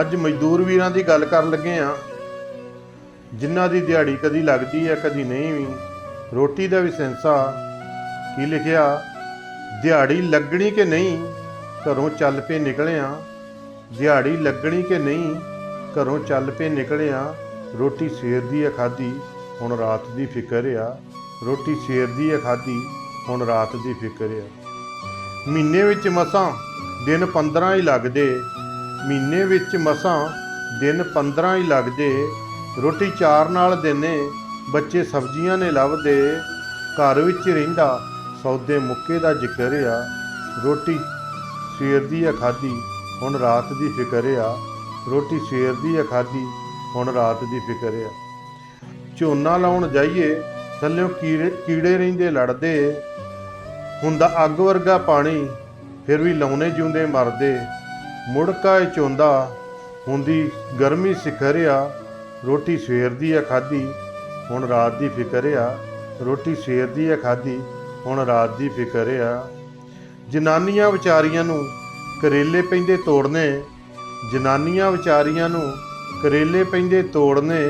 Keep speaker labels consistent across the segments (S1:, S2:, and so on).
S1: ਅੱਜ ਮਜ਼ਦੂਰ ਵੀਰਾਂ ਦੀ ਗੱਲ ਕਰਨ ਲੱਗੇ ਆ ਜਿਨ੍ਹਾਂ ਦੀ ਦਿਹਾੜੀ ਕਦੀ ਲੱਗਦੀ ਹੈ, ਕਦੀ ਨਹੀਂ ਵੀ। ਰੋਟੀ ਦਾ ਵੀ ਸੈਂਸਾ। ਕੀ ਲਿਖਿਆ? ਦਿਹਾੜੀ ਲੱਗਣੀ ਕਿ ਨਹੀਂ? ਘਰੋਂ ਚੱਲ ਪਏ ਨਿਕਲਿਆ ਦਿਹਾੜੀ ਲੱਗਣੀ ਕਿ ਨਹੀਂ? ਘਰੋਂ ਚੱਲ ਪਏ ਨਿਕਲਿਆ ਰੋਟੀ ਸਵੇਰ ਦੀ ਆ ਖਾਧੀ, ਹੁਣ ਰਾਤ ਦੀ ਫਿਕਰ ਆ। ਰੋਟੀ ਸਵੇਰ ਦੀ ਆ ਖਾਧੀ, ਹੁਣ ਰਾਤ ਦੀ ਫਿਕਰ ਆ। ਮਹੀਨੇ ਵਿੱਚ ਮਸਾਂ, ਦਿਨ 15 ਹੀ ਲੱਗਦੇ। ਮਹੀਨੇ ਵਿੱਚ ਮਸਾਂ ਦਿਨ 15 ਹੀ ਲੱਗਦੇ। ਰੋਟੀ ਚਾਰ ਨਾਲ ਦਿਨੇ, ਬੱਚੇ ਸਬਜ਼ੀਆਂ ਨੇ ਲੱਭਦੇ ਘਰ ਵਿੱਚ ਰਹਿੰਦਾ, ਸੌਦੇ ਮੁੱਕੇ ਦਾ ਜ਼ਿਕਰ ਆ। ਰੋਟੀ ਸਵੇਰ ਦੀ ਆ ਖਾਧੀ ਹੁਣ ਰਾਤ ਦੀ ਫਿਕਰ ਆ। ਰੋਟੀ ਸਵੇਰ ਦੀ ਆ ਖਾਧੀ ਹੁਣ ਰਾਤ ਦੀ ਫਿਕਰ ਆ। ਝੋਨਾ ਲਾਉਣ ਜਾਈਏ, ਥੱਲਿਓਂ ਕੀੜੇ ਕੀੜੇ ਰਹਿੰਦੇ ਲੜਦੇ। ਹੁੰਦਾ ਅੱਗ ਵਰਗਾ ਪਾਣੀ, ਫਿਰ ਵੀ ਲਾਉਣੇ ਜਿਉਂਦੇ ਮਰਦੇ। ਮੁੜਕਾ ਇਹ ਚੋਂਦਾ? ਹੁੰਦੀ ਗਰਮੀ ਸਿਖਰਿਆ, ਰੋਟੀ ਸਵੇਰ ਦੀ ਆ ਖਾਧੀ, ਹੁਣ ਰਾਤ ਦੀ ਫਿਕਰ ਆ। ਰੋਟੀ ਸਵੇਰ ਦੀ ਆ ਖਾਧੀ, ਹੁਣ ਰਾਤ ਦੀ ਫਿਕਰ ਆ। ਜਨਾਨੀਆਂ ਵਿਚਾਰੀਆਂ ਨੂੰ ਕਰੇਲੇ ਪੈਂਦੇ ਤੋੜਨੇ। ਜਨਾਨੀਆਂ ਵਿਚਾਰੀਆਂ ਨੂੰ ਕਰੇਲੇ ਪੈਂਦੇ ਤੋੜਨੇ।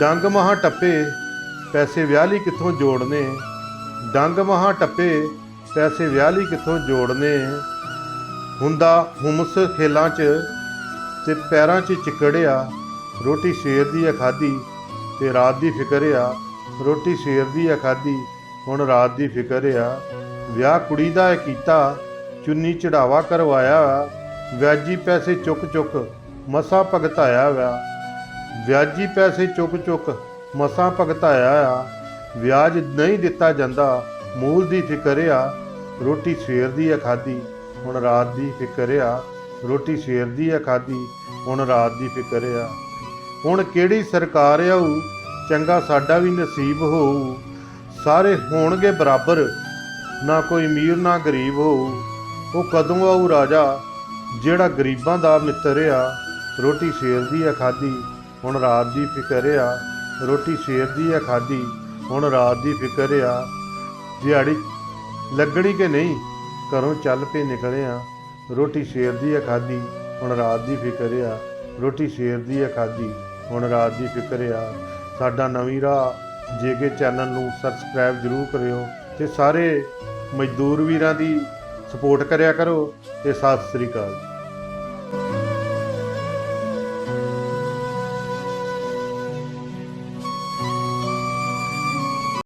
S1: ਡੰਗ ਮਹਾ ਟੱਪੇ, ਪੈਸੇ ਵਿਆਹ ਲਈ ਕਿੱਥੋਂ ਜੋੜਨੇ? ਡੰਗ ਮਹਾ ਟੱਪੇ, ਪੈਸੇ ਵਿਆਹ ਲਈ ਕਿੱਥੋਂ ਜੋੜਨੇ? ਹੁੰਦਾ ਹੁਮਸ ਖੇਲਾਂ 'ਚ ਤੇ ਪੈਰਾਂ 'ਚ ਚਿਕੜਿਆ, ਰੋਟੀ ਸਵੇਰ ਦੀ ਆ ਖਾਧੀ ਤੇ ਰਾਤ ਦੀ ਫਿਕਰ ਆ। ਰੋਟੀ ਸਵੇਰ ਦੀ ਆ ਖਾਧੀ ਹੁਣ ਰਾਤ ਦੀ ਫਿਕਰ ਆ। ਵਿਆਹ ਕੁੜੀ ਦਾ ਕੀਤਾ, ਚੁੰਨੀ ਚੜਾਵਾ ਕਰਵਾਇਆ ਵਿਆਜੀ ਪੈਸੇ ਚੁੱਕ ਚੁੱਕ ਮਸਾ ਭਗਤਾਇਆ ਵਾ। ਵਿਆਜੀ ਪੈਸੇ ਚੁੱਕ ਚੁੱਕ ਮਸਾਂ ਭਗਤਾਇਆ ਆ। ਵਿਆਜ ਨਹੀਂ ਦਿੱਤਾ ਜਾਂਦਾ, ਮੂਲ ਦੀ ਫਿਕਰ ਆ। ਰੋਟੀ ਸਵੇਰ ਦੀ ਆ ਖਾਧੀ ਹੁਣ ਰਾਤ ਦੀ ਫਿਕਰ ਆ। ਰੋਟੀ ਸਵੇਰ ਦੀ ਆ ਖਾਧੀ, ਹੁਣ ਰਾਤ ਦੀ ਫਿਕਰ ਆ। ਹੁਣ ਕਿਹੜੀ ਸਰਕਾਰ ਆਊ, ਚੰਗਾ ਸਾਡਾ ਵੀ ਨਸੀਬ ਹੋਊ। ਸਾਰੇ ਹੋਣਗੇ ਬਰਾਬਰ, ਨਾ ਕੋਈ ਅਮੀਰ ਨਾ ਗਰੀਬ ਹੋਊ। ਉਹ ਕਦੋਂ ਆਊ ਰਾਜਾ, ਜਿਹੜਾ ਗਰੀਬਾਂ ਦਾ ਮਿੱਤਰ ਆ। ਰੋਟੀ ਸਵੇਰ ਦੀ ਆ ਖਾਧੀ, ਹੁਣ ਰਾਤ ਦੀ ਫਿਕਰ ਆ। ਰੋਟੀ ਸਵੇਰ ਦੀ ਆ ਖਾਧੀ, ਹੁਣ ਰਾਤ ਦੀ ਫਿਕਰ ਆ। ਦਿਹਾੜੀ ਲੱਗਣੀ ਕਿ ਨਹੀਂ? ਘਰੋਂ ਚੱਲ ਪਏ ਨਿਕਲੇ ਆ। ਰੋਟੀ ਸਵੇਰ ਦੀ ਆ ਖਾਧੀ ਹੁਣ ਰਾਤ ਦੀ ਫਿਕਰ ਆ। ਰੋਟੀ ਸਵੇਰ ਦੀ ਆ ਖਾਧੀ ਹੁਣ ਰਾਤ ਦੀ ਫਿਕਰ ਆ। ਸਾਡਾ ਨਵੀਂ ਰਾਹ ਜੇਕੇ ਚੈਨਲ ਨੂੰ ਸਬਸਕ੍ਰਾਈਬ ਜ਼ਰੂਰ ਕਰਿਓ ਤੇ ਸਾਰੇ ਮਜ਼ਦੂਰ ਵੀਰਾਂ ਦੀ ਸਪੋਰਟ ਕਰਿਆ ਕਰੋ ਤੇ ਸਤਿ ਸ੍ਰੀ ਅਕਾਲ।